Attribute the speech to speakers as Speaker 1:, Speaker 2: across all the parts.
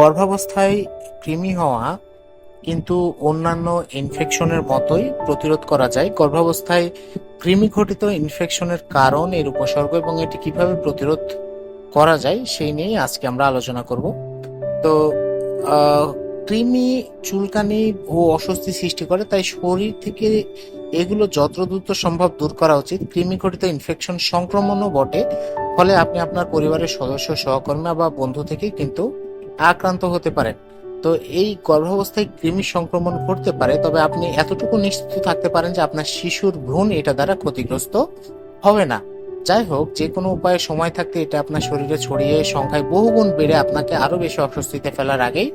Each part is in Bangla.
Speaker 1: গর্ভাবস্থায় কৃমি হওয়া কিন্তু অন্যান্য ইনফেকশনের মতোই প্রতিরোধ করা যায়। গর্ভাবস্থায় কৃমি ঘটিত ইনফেকশনের কারণ এর উপসর্গ এবং এটি কীভাবে প্রতিরোধ করা যায় সেই নিয়ে আজকে আমরা আলোচনা করব। তো কৃমি চুলকানি ও অস্বস্তি সৃষ্টি করে, তাই শরীর থেকে এগুলো যত দ্রুত সম্ভব দূর করা উচিত। কৃমি ঘটিত ইনফেকশন সংক্রমণও বটে, ফলে আপনি আপনার পরিবারের সদস্য, সহকর্মী বা বন্ধু থেকে কিন্তু আক্রান্ত হতে পারেন তো এই গর্ভাবস্থায় কৃমি সংক্রমণ করতে পারে, তবে আপনি এতটুকু নিশ্চিত থাকতে পারেন যে আপনার শিশুর ভ্রূণ এটা দ্বারা ক্ষতিগ্রস্ত হবে না। যাই হোক, যে কোনো উপায়ে সময় থাকতে এটা আপনার শরীরে ছড়িয়ে সংখ্যায় বহুগুণ বেড়ে আপনাকে আরও বেশি অস্বস্তিতে ফেলার আগেই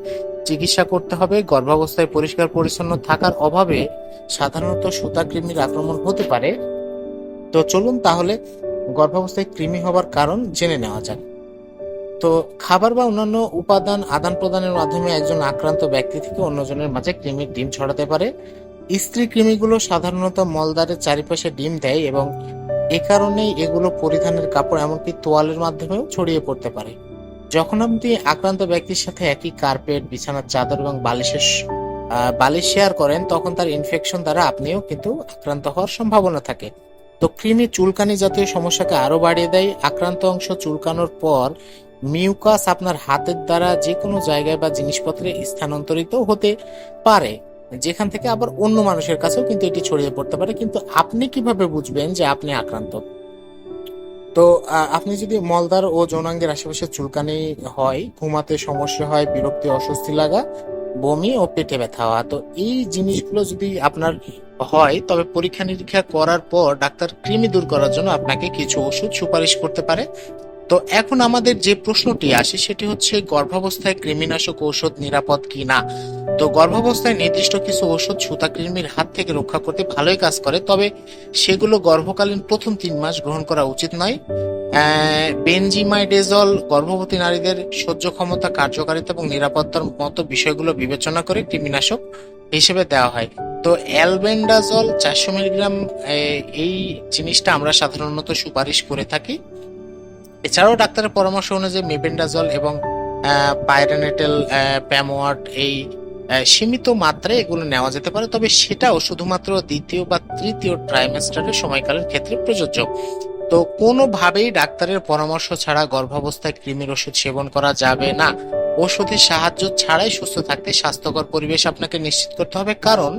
Speaker 1: চিকিৎসা করতে হবে। গর্ভাবস্থায় পরিষ্কার পরিচ্ছন্ন থাকার অভাবে সাধারণত সুতা কৃমির আক্রমণ হতে পারে। তো চলুন তাহলে গর্ভাবস্থায় কৃমি হবার কারণ জেনে নেওয়া যাক। তো খাবার বা অন্যান্য উপাদান আদান প্রদানের মাধ্যমে একজন আক্রান্ত ব্যক্তি থেকে অন্যজনের মাঝে কৃমির ডিম ছড়াতে পারে। স্ত্রী কৃমিগুলো সাধারণত মলদ্বারের চারিপাশে ডিম দেয় এবং এ কারণেই এগুলো পরিধানের কাপড় এমনকি তোয়ালের মাধ্যমেও ছড়িয়ে পড়তে পারে। যখন আপনি আক্রান্ত ব্যক্তির সাথে একই কার্পেট, বিছানার চাদর এবং বালিশের বালিশ শেয়ার করেন, তখন তার ইনফেকশন দ্বারা আপনিও কিন্তু আক্রান্ত হওয়ার সম্ভাবনা থাকে। তো কৃমি চুলকানি জাতীয় সমস্যাকে আরও বাড়িয়ে দেয়। আক্রান্ত অংশ চুলকানোর পর মিউকাস আপনার হাতের দ্বারা যে কোনো জায়গায় বা জিনিসপত্রে স্থানান্তরিত হতে পারে, যেখান থেকে আবার অন্য মানুষের কাছেও কিন্তু এটি ছড়িয়ে পড়তে পারে। কিন্তু আপনি কীভাবে বুঝবেন যে আপনি আক্রান্ত? তো আপনি যদি মলদার ও যৌনাঙ্গের আশেপাশে চুলকানি হয়, ঘুমাতে সমস্যা হয়, বিরক্তি, অস্বস্তি লাগা, বমি ও পেটে ব্যথা হওয়া, তো এই জিনিসগুলো যদি আপনার হয়, তবে পরীক্ষা নিরীক্ষা করার পর ডাক্তার কৃমি দূর করার জন্য আপনাকে কিছু ওষুধ সুপারিশ করতে পারে। তো এখন আমাদের যে প্রশ্নটি আসে, সেটি হচ্ছে গর্ভাবস্থায় কৃমিনাশক ঔষধ নিরাপদ কি না তো গর্ভাবস্থায় নির্দিষ্ট কিছু ওষুধ সুতা কৃমির হাত থেকে রক্ষা করতে ভালোই কাজ করে, তবে সেগুলো গর্ভকালীন প্রথম তিন মাস গ্রহণ করা উচিত নয়। বেনজিমাইডেজল গর্ভবতী নারীদের সহ্য ক্ষমতা, কার্যকারিতা এবং নিরাপত্তার মতো বিষয়গুলো বিবেচনা করে কৃমিনাশক হিসেবে দেওয়া হয়। তো অ্যালবেন্ডাজল চারশো মিলিগ্রাম এই জিনিসটা আমরা সাধারণত সুপারিশ করে থাকি। এছাড়াও ডাক্তারের পরামর্শ অনুযায়ী মেবেন্ডাজল এবং পাইরানেটেল প্যামোয়াট এই সীমিত মাত্রায় এগুলো নেওয়া যেতে পারে। তবে সেটাও শুধুমাত্র দ্বিতীয় বা তৃতীয় ট্রাইমেস্টারের সময়কালের ক্ষেত্রে প্রযোজ্য। তো কোনোভাবেই ডাক্তারের পরামর্শ ছাড়া গর্ভাবস্থায় কৃমির ওষুধ সেবন করা যাবে না। ওষুধের সাহায্য ছাড়াই সুস্থ থাকতে স্বাস্থ্যকর পরিবেশ আপনাকে নিশ্চিত করতে হবে। কারণ,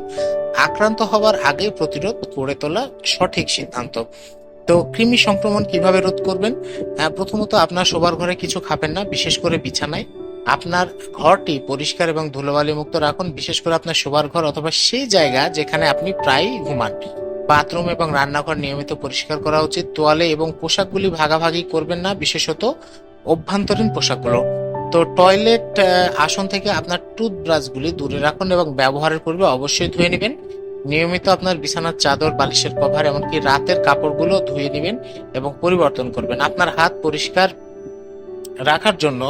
Speaker 1: আক্রান্ত হওয়ার আগে প্রতিরোধ গড়ে তোলা সঠিক সিদ্ধান্ত। তো কৃমি সংক্রমণ কীভাবে রোধ করবেন? আহ, প্রথমত আপনার শোবার ঘরে কিছু খাবেন না বিশেষ করে বিছানায়। আপনার ঘরটি পরিষ্কার এবং ধুলোবালি মুক্ত রাখুন বিশেষ করে আপনার শোবার ঘর অথবা সেই জায়গা যেখানে আপনি প্রায়ই ঘুমান। বাথরুম এবং রান্নাঘর নিয়মিত পরিষ্কার করা উচিত। তোয়ালে এবং পোশাকগুলি ভাগাভাগি করবেন না বিশেষত অভ্যন্তরীণ পোশাকগুলো। তো টয়লেট আসন থেকে আপনার টুথব্রাশগুলি দূরে রাখুন এবং ব্যবহারের পূর্বে অবশ্যই ধুয়ে নেবেন। নিয়মিত আপনার বিছানার চাদর, বালিশের কভার, এমনকি রাতের কাপড়গুলো ধুয়ে নেবেন এবং পরিবর্তন করবেন। আপনার হাত পরিষ্কার রাখার জন্য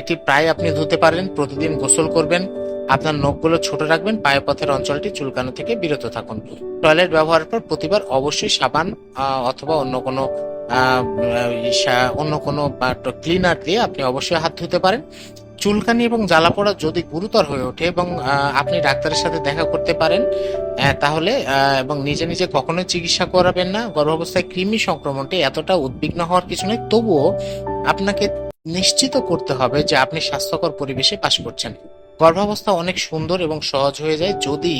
Speaker 1: এটি প্রায় আপনি ধুতে পারেন, প্রতিদিন গোসল করবেন, আপনার নখগুলো ছোট রাখবেন, পায়পথের অঞ্চলটি চুলকানো থেকে বিরত থাকুন। টয়লেট ব্যবহারের পর প্রতিবার অবশ্যই সাবান অথবা অন্য কোনো অন্য কোনো ক্লিনার দিয়ে আপনি অবশ্যই হাত ধুতে পারেন। চুলকানি এবং জ্বালাপোড়া যদি গুরুতর হয়ে ওঠে এবং আপনি ডাক্তারের সাথে দেখা করতে পারেন তাহলে এবং নিজে নিজে কখনোই চিকিৎসা করাবেন না, গর্ভাবস্থায় কৃমি সংক্রমণটি এতটা উদ্বিগ্ন হওয়ার কিছু নেই তবুও আপনাকে নিশ্চিত করতে হবে যে আপনি স্বাস্থ্যকর পরিবেশে বাস করছেন। গর্ভাবস্থা অনেক সুন্দর এবং সহজ হয়ে যায় যদি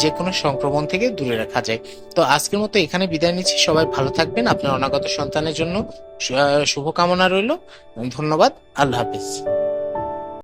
Speaker 1: যে কোনো সংক্রমণ থেকে দূরে রাখা যায়। তো আজকের মতো এখানে বিদায় নিচ্ছি, সবাই ভালো থাকবেন, আপনার অনাগত সন্তানের জন্য শুভকামনা রইল, ধন্যবাদ, আল্লাহ হাফিজ।